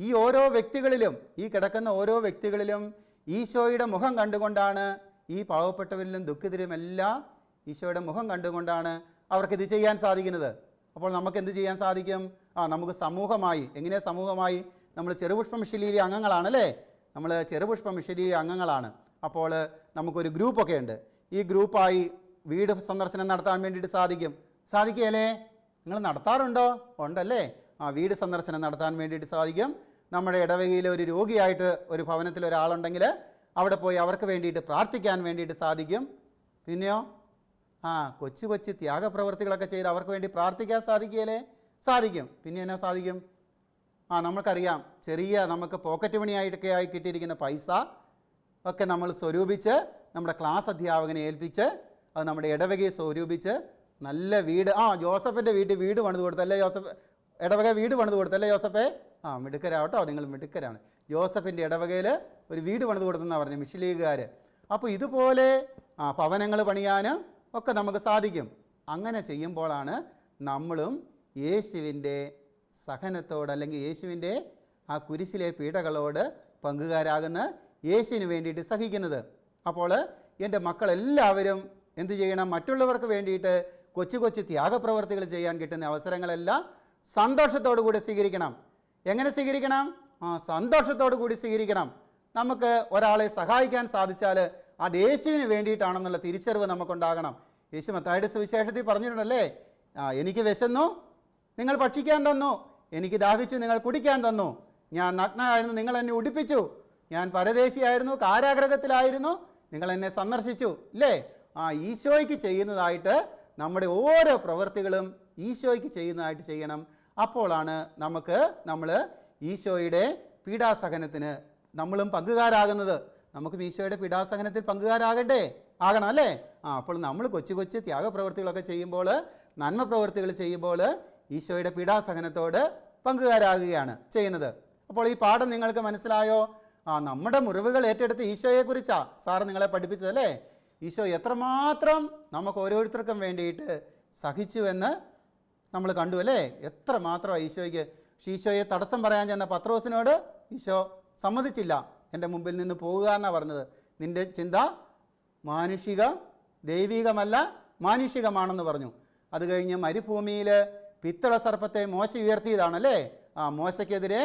S1: ഈ ഓരോ വ്യക്തികളിലും ഈ കിടക്കുന്ന ഓരോ വ്യക്തികളിലും ഈശോയുടെ മുഖം കണ്ടുകൊണ്ടാണ് ഈ പാവപ്പെട്ടവരിലും ദുഃഖിതരുമെല്ലാം ഈശോയുടെ മുഖം കണ്ടുകൊണ്ടാണ് അവർക്കിത് ചെയ്യാൻ സാധിക്കുന്നത്. അപ്പോൾ നമുക്ക് എന്ത് ചെയ്യാൻ സാധിക്കും? ആ നമുക്ക് സമൂഹമായി എങ്ങനെ സമൂഹമായി നമ്മൾ ചെറുപുഷ്പ മിഷലിയിലെ അംഗങ്ങളാണല്ലേ? നമ്മൾ ചെറുപുഷ്പ മിഷലിയിലെ അംഗങ്ങളാണ്. അപ്പോൾ നമുക്കൊരു ഗ്രൂപ്പൊക്കെ ഉണ്ട് ഈ ഗ്രൂപ്പായി വീട് സന്ദർശനം നടത്താൻ വേണ്ടിയിട്ട് സാധിക്കും. സാധിക്കുകയല്ലേ? നിങ്ങൾ നടത്താറുണ്ടോ? ഉണ്ടല്ലേ. ആ വീട് സന്ദർശനം നടത്താൻ വേണ്ടിയിട്ട് സാധിക്കും. നമ്മുടെ ഇടവകയിൽ ഒരു രോഗിയായിട്ട് ഒരു ഭവനത്തിൽ ഒരാളുണ്ടെങ്കിൽ അവിടെ പോയി അവർക്ക് വേണ്ടിയിട്ട് പ്രാർത്ഥിക്കാൻ വേണ്ടിയിട്ട് സാധിക്കും. പിന്നെയോ? ആ കൊച്ചു കൊച്ചു ത്യാഗപ്രവർത്തികളൊക്കെ ചെയ്ത് അവർക്ക് വേണ്ടി പ്രാർത്ഥിക്കാൻ സാധിക്കുകയല്ലേ? സാധിക്കും. പിന്നെ എന്നാ സാധിക്കും? ആ നമുക്കറിയാം ചെറിയ നമുക്ക് പോക്കറ്റ് മണിയായിട്ടൊക്കെ ആയി കിട്ടിയിരിക്കുന്ന പൈസ ഒക്കെ നമ്മൾ സ്വരൂപിച്ച് നമ്മുടെ ക്ലാസ് അധ്യാപകനെ ഏൽപ്പിച്ച് അത് നമ്മുടെ ഇടവകയെ സ്വരൂപിച്ച് നല്ല വീട്. ആ ജോസഫിന്റെ വീട്ടിൽ വീട് പണിത് കൊടുത്തല്ലേ ജോസഫ്? ഇടവക വീട് പണിത് കൊടുത്തല്ലേ ജോസഫേ? ആ മിടുക്കരാവട്ടോ. നിങ്ങൾ മിടുക്കരാണ്. ജോസഫിന്റെ ഇടവകയിൽ ഒരു വീട് പണിത് കൊടുത്തെന്നാണ് പറഞ്ഞത് മിഷിലീഗുകാർ അപ്പോൾ ഇതുപോലെ ആ ഭവനങ്ങൾ പണിയാനും ഒക്കെ നമുക്ക് സാധിക്കും. അങ്ങനെ ചെയ്യുമ്പോഴാണ് നമ്മളും യേശുവിന്റെ സഹനത്തോട് അല്ലെങ്കിൽ യേശുവിന്റെ ആ കുരിശിലെ പീഡകളോട് പങ്കുകാരാകുന്ന യേശുവിന് വേണ്ടിയിട്ട് സഹിക്കുന്നത്. അപ്പോൾ എന്റെ മക്കളെല്ലാവരും എന്ത് ചെയ്യണം? മറ്റുള്ളവർക്ക് വേണ്ടിയിട്ട് കൊച്ചു കൊച്ചു ത്യാഗപ്രവർത്തികൾ ചെയ്യാൻ കിട്ടുന്ന അവസരങ്ങളെല്ലാം സന്തോഷത്തോടു കൂടി സ്വീകരിക്കണം. എങ്ങനെ സ്വീകരിക്കണം? ആ സന്തോഷത്തോടു കൂടി സ്വീകരിക്കണം. നമുക്ക് ഒരാളെ സഹായിക്കാൻ സാധിച്ചാൽ അത് യേശുവിന് വേണ്ടിയിട്ടാണെന്നുള്ള തിരിച്ചറിവ് നമുക്കുണ്ടാകണം. യേശു മത്തായുടെ സുവിശേഷത്തിൽ പറഞ്ഞിട്ടുണ്ടല്ലേ? എനിക്ക് വിശന്നു നിങ്ങൾ ഭക്ഷിക്കാൻ തന്നു. എനിക്ക് ദാഹിച്ചു നിങ്ങൾ കുടിക്കാൻ തന്നു. ഞാൻ നഗ്നായിരുന്നു നിങ്ങൾ എന്നെ ഉടുപ്പിച്ചു. ഞാൻ പരദേശിയായിരുന്നു കാരാഗ്രഹത്തിലായിരുന്നു നിങ്ങൾ എന്നെ സന്ദർശിച്ചു. ഇല്ലേ ആ ഈശോയ്ക്ക് ചെയ്യുന്നതായിട്ട് നമ്മുടെ ഓരോ പ്രവൃത്തികളും ഈശോയ്ക്ക് ചെയ്യുന്നതായിട്ട് ചെയ്യണം. അപ്പോഴാണ് നമുക്ക് നമ്മൾ ഈശോയുടെ പീഡാസഹനത്തിന് നമ്മളും പങ്കുകാരാകുന്നത്. നമുക്ക് ഈശോയുടെ പീഡാസഹനത്തിൽ പങ്കുകാരാകട്ടെ ആകണം അല്ലേ? ആ അപ്പോൾ നമ്മൾ കൊച്ചു കൊച്ചു ത്യാഗപ്രവൃത്തികളൊക്കെ ചെയ്യുമ്പോൾ നന്മ പ്രവൃത്തികൾ ചെയ്യുമ്പോൾ ഈശോയുടെ പീഡാസഹനത്തോട് പങ്കുകാരാകുകയാണ് ചെയ്യുന്നത്. അപ്പോൾ ഈ പാഠം നിങ്ങൾക്ക് മനസ്സിലായോ? ആ നമ്മുടെ മുറിവുകൾ ഏറ്റെടുത്ത് ഈശോയെക്കുറിച്ചാണ് സാറ് നിങ്ങളെ പഠിപ്പിച്ചതല്ലേ ഈശോ എത്രമാത്രം നമുക്ക് ഓരോരുത്തർക്കും വേണ്ടിയിട്ട് സഹിച്ചുവെന്ന് നമ്മൾ കണ്ടു അല്ലേ? എത്ര മാത്രമാണ് ഈശോയ്ക്ക്. പക്ഷേ ഈശോയെ തടസ്സം പറയാൻ ചെന്ന പത്രോസിനോട് ഈശോ സമ്മതിച്ചില്ല. എന്റെ മുമ്പിൽ നിന്ന് പോകുക എന്നാണ് പറഞ്ഞത്. നിന്റെ ചിന്ത മാനുഷിക ദൈവികമല്ല മാനുഷികമാണെന്ന് പറഞ്ഞു. അത് കഴിഞ്ഞ് മരുഭൂമിയിൽ പിത്തള സർപ്പത്തെ മോശ ഉയർത്തിയതാണല്ലേ? ആ മോശയ്ക്കെതിരെ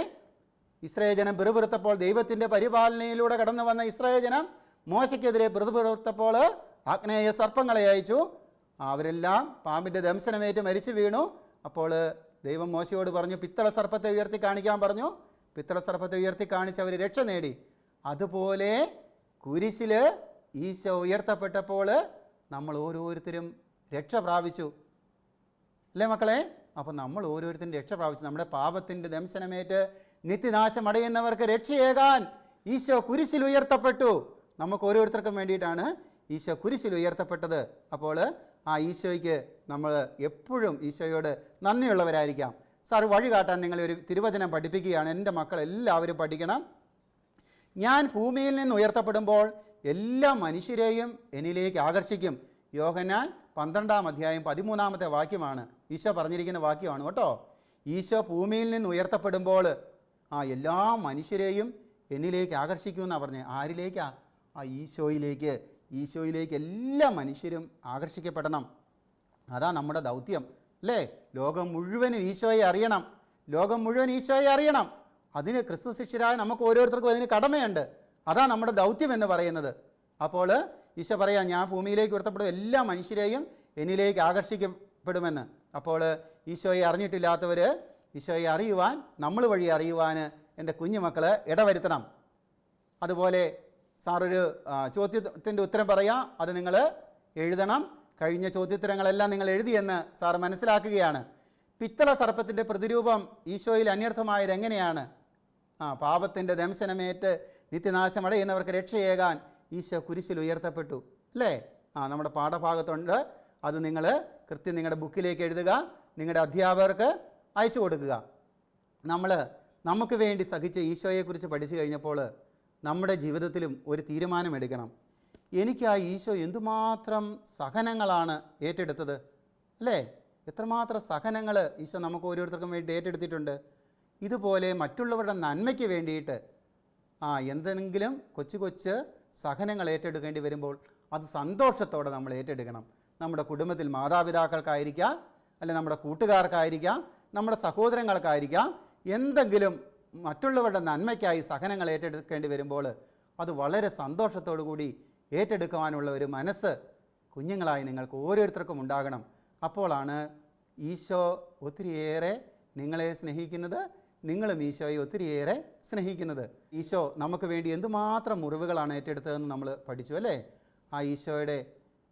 S1: ഇസ്രായേൽ ജനം പിറുപിറുത്തപ്പോൾ ദൈവത്തിന്റെ പരിപാലനയിലൂടെ കടന്നു വന്ന ഇസ്രായേൽ ജനം മോശയ്ക്കെതിരെ പിറുപിറുത്തപ്പോൾ ആഗ്നേയ സർപ്പങ്ങളെ അയച്ചു. അവരെല്ലാം പാമ്പിന്റെ ദംശനമേറ്റ് മരിച്ചു വീണു. അപ്പോൾ ദൈവം മോശയോട് പറഞ്ഞു പിത്തള സർപ്പത്തെ ഉയർത്തി കാണിക്കാൻ പറഞ്ഞു. പിത്തള സർപ്പത്തെ ഉയർത്തി കാണിച്ച് അവർ രക്ഷ നേടി. അതുപോലെ കുരിശിൽ ഈശോ ഉയർത്തപ്പെട്ടപ്പോൾ നമ്മൾ ഓരോരുത്തരും രക്ഷ പ്രാപിച്ചു. അല്ലേ മക്കളെ? അപ്പോൾ നമ്മൾ ഓരോരുത്തരും രക്ഷ പ്രാപിച്ചു നമ്മുടെ പാപത്തിന്റെ ദംശനമേറ്റ് നിത്യനാശം അടയുന്നവർക്ക് രക്ഷയേകാൻ ഈശോ കുരിശിൽ ഉയർത്തപ്പെട്ടു. നമുക്ക് ഓരോരുത്തർക്കും വേണ്ടിയിട്ടാണ് ഈശോ കുരിശിൽ ഉയർത്തപ്പെട്ടത്. അപ്പോൾ ആ ഈശോയ്ക്ക് നമ്മൾ എപ്പോഴും ഈശോയോട് നന്ദിയുള്ളവരായിരിക്കാം. സാർ വഴി കാട്ടാൻ നിങ്ങളെ ഒരു തിരുവചനം പഠിപ്പിക്കുകയാണ്. എന്റെ മക്കൾ എല്ലാവരും പഠിക്കണം. ഞാൻ ഭൂമിയിൽ നിന്ന് ഉയർത്തപ്പെടുമ്പോൾ എല്ലാ മനുഷ്യരെയും എന്നിലേക്ക് ആകർഷിക്കും. യോഹനാൻ പന്ത്രണ്ടാം അധ്യായം പതിമൂന്നാമത്തെ വാക്യമാണ്. ഈശോ പറഞ്ഞിരിക്കുന്ന വാക്യമാണ് കേട്ടോ. ഈശോ ഭൂമിയിൽ നിന്ന് ഉയർത്തപ്പെടുമ്പോൾ ആ എല്ലാ മനുഷ്യരെയും എന്നിലേക്ക് ആകർഷിക്കുമെന്നാണ് പറഞ്ഞത് ആരിലേക്കാ? ആ ഈശോയിലേക്ക്. ഈശോയിലേക്ക് എല്ലാ മനുഷ്യരും ആകർഷിക്കപ്പെടണം. അതാ നമ്മുടെ ദൗത്യം അല്ലേ? ലോകം മുഴുവനും ഈശോയെ അറിയണം. ലോകം മുഴുവൻ ഈശോയെ അറിയണം. അതിന് ക്രിസ്തു ശിഷ്യരായ നമുക്ക് ഓരോരുത്തർക്കും അതിന് കടമയുണ്ട്. അതാ നമ്മുടെ ദൗത്യം എന്ന് പറയുന്നത്. അപ്പോൾ ഈശോ പറയാം ഞാൻ ഭൂമിയിലേക്ക് ഉയർത്തപ്പെടും എല്ലാ മനുഷ്യരെയും എന്നിലേക്ക് ആകർഷിക്കപ്പെടുമെന്ന്. അപ്പോൾ ഈശോയെ അറിഞ്ഞിട്ടില്ലാത്തവർ ഈശോയെ അറിയുവാൻ നമ്മൾ വഴി അറിയുവാൻ എന്റെ കുഞ്ഞുമക്കൾ ഇടവരുത്തണം. അതുപോലെ സാറൊരു ചോദ്യത്തിന്റെ ഉത്തരം പറയാം അത് നിങ്ങൾ എഴുതണം. കഴിഞ്ഞ ചോദ്യോത്തരങ്ങളെല്ലാം നിങ്ങൾ എഴുതിയെന്ന് സാർ മനസ്സിലാക്കുകയാണ്. പിത്തള സർപ്പത്തിന്റെ പ്രതിരൂപം ഈശോയിൽ അന്യർത്ഥമായത് എങ്ങനെയാണ് ആ പാപത്തിന്റെ ദംശനമേറ്റ് നിത്യനാശം അടയുന്നവർക്ക് രക്ഷയേകാൻ ഈശോ കുരിശിൽ ഉയർത്തപ്പെട്ടു. അല്ലേ? ആ നമ്മുടെ പാഠഭാഗത്തുണ്ട്. അത് നിങ്ങൾ കൃത്യം നിങ്ങളുടെ ബുക്കിലേക്ക് എഴുതുക. നിങ്ങളുടെ അധ്യാപകർക്ക് അയച്ചു കൊടുക്കുക. നമ്മൾ നമുക്ക് വേണ്ടി സഹിച്ച ഈശോയെക്കുറിച്ച് പഠിച്ചു കഴിഞ്ഞപ്പോൾ നമ്മുടെ ജീവിതത്തിലും ഒരു തീരുമാനമെടുക്കണം. എനിക്ക് ആ ഈശോ എന്തുമാത്രം സഹനങ്ങളാണ് ഏറ്റെടുത്തത്? അല്ലേ? എത്രമാത്രം സഹനങ്ങൾ ഈശോ നമുക്ക് ഓരോരുത്തർക്കും വേണ്ടി ഏറ്റെടുത്തിട്ടുണ്ട്. ഇതുപോലെ മറ്റുള്ളവരുടെ നന്മയ്ക്ക് വേണ്ടിയിട്ട് ആ എന്തെങ്കിലും കൊച്ചു കൊച്ച് സഹനങ്ങൾ ഏറ്റെടുക്കേണ്ടി വരുമ്പോൾ അത് സന്തോഷത്തോടെ നമ്മൾ ഏറ്റെടുക്കണം. നമ്മുടെ കുടുംബത്തിൽ മാതാപിതാക്കൾക്കായിരിക്കാം അല്ലെ നമ്മുടെ കൂട്ടുകാർക്കായിരിക്കാം നമ്മുടെ സഹോദരങ്ങൾക്കായിരിക്കാം. എന്തെങ്കിലും മറ്റുള്ളവരുടെ നന്മയ്ക്കായി സഹനങ്ങൾ ഏറ്റെടുക്കേണ്ടി വരുമ്പോൾ അത് വളരെ സന്തോഷത്തോടു കൂടി ഏറ്റെടുക്കുവാനുള്ള ഒരു മനസ്സ് കുഞ്ഞുങ്ങളായി നിങ്ങൾക്ക് ഓരോരുത്തർക്കും ഉണ്ടാകണം. അപ്പോഴാണ് ഈശോ ഒത്തിരിയേറെ നിങ്ങളെ സ്നേഹിക്കുന്നത്. നിങ്ങളും ഈശോയെ ഒത്തിരിയേറെ സ്നേഹിക്കുന്നത്. ഈശോ നമുക്ക് വേണ്ടി എന്തുമാത്രം മുറിവുകളാണ് ഏറ്റെടുത്തതെന്ന് നമ്മൾ പഠിച്ചു അല്ലേ? ആ ഈശോയുടെ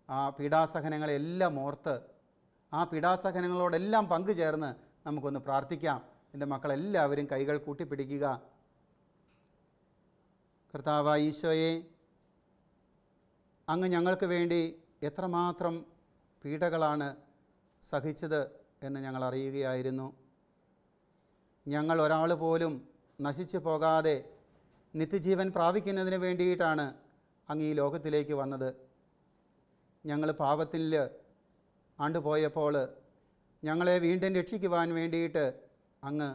S1: ആ പീഡാസഹനങ്ങളെല്ലാം ഓർത്ത് ആ പീഡാസഹനങ്ങളോടെല്ലാം പങ്കുചേർന്ന് നമുക്കൊന്ന് പ്രാർത്ഥിക്കാം. എന്റെ മക്കളെല്ലാവരും കൈകൾ കൂട്ടിപ്പിടിക്കുക. കർത്താവ ഈശോയെ അങ്ങ് ഞങ്ങൾക്ക് വേണ്ടി എത്രമാത്രം പീഡകളാണ് സഹിച്ചത് എന്ന് ഞങ്ങൾ അറിയുകയായിരുന്നു. ഞങ്ങൾ ഒരാൾ പോലും നശിച്ചു പോകാതെ നിത്യജീവൻ പ്രാപിക്കുന്നതിന് വേണ്ടിയിട്ടാണ് അങ്ങ് ഈ ലോകത്തിലേക്ക് വന്നത്. ഞങ്ങൾ പാപത്തിൽ ആണ്ടുപോയപ്പോൾ ഞങ്ങളെ വീണ്ടും രക്ഷിക്കുവാൻ വേണ്ടിയിട്ട് അങ്ങ്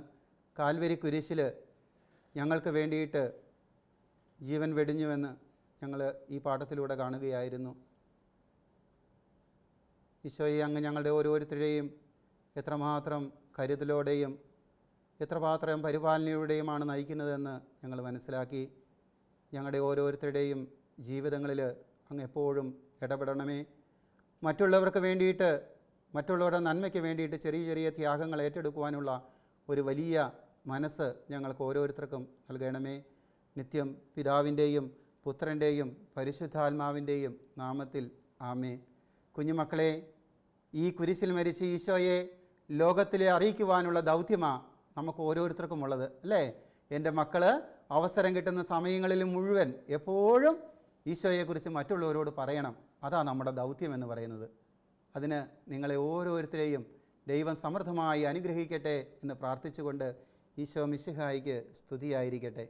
S1: കാൽവരി കുരിശിൽ ഞങ്ങൾക്ക് വേണ്ടിയിട്ട് ജീവൻ വെടിഞ്ഞുവെന്ന് ഞങ്ങൾ ഈ പാഠത്തിലൂടെ കാണുകയായിരുന്നു. ഈശോയെ അങ്ങ് ഞങ്ങളുടെ ഓരോരുത്തരുടെയും എത്രമാത്രം കരുതലോടെയും എത്രമാത്രം പരിപാലനയുടെയുമാണ് നയിക്കുന്നതെന്ന് ഞങ്ങൾ മനസ്സിലാക്കി. ഞങ്ങളുടെ ഓരോരുത്തരുടെയും ജീവിതങ്ങളിൽ അങ്ങ് എപ്പോഴും ഇടപെടണമേ. മറ്റുള്ളവർക്ക് വേണ്ടിയിട്ട് മറ്റുള്ളവരുടെ നന്മയ്ക്ക് വേണ്ടിയിട്ട് ചെറിയ ചെറിയ ത്യാഗങ്ങൾ ഏറ്റെടുക്കുവാനുള്ള ഒരു വലിയ മനസ്സ് ഞങ്ങൾക്ക് ഓരോരുത്തർക്കും നൽകണമേ. നിത്യം പിതാവിന്റെയും പുത്രന്റെയും പരിശുദ്ധാത്മാവിന്റെയും നാമത്തിൽ ആമേ. കുഞ്ഞുമക്കളെ ഈ കുരിശിൽ മരിച്ച ഈശോയെ ലോകത്തിലെ അറിയിക്കുവാനുള്ള ദൗത്യമാണ് നമുക്ക് ഓരോരുത്തർക്കും ഉള്ളത് അല്ലേ? എന്റെ മക്കൾ അവസരം കിട്ടുന്ന സമയങ്ങളിൽ മുഴുവൻ എപ്പോഴും ഈശോയെക്കുറിച്ച് മറ്റുള്ളവരോട് പറയണം. അതാ നമ്മുടെ ദൗത്യം എന്ന് പറയുന്നത്. അതിന് നിങ്ങളെ ഓരോരുത്തരെയും ദൈവം സമൃദ്ധമായി അനുഗ്രഹിക്കട്ടെ എന്ന് പ്രാർത്ഥിച്ചുകൊണ്ട് ഈശോ മിശിഹായിക്ക് സ്തുതിയായിരിക്കട്ടെ.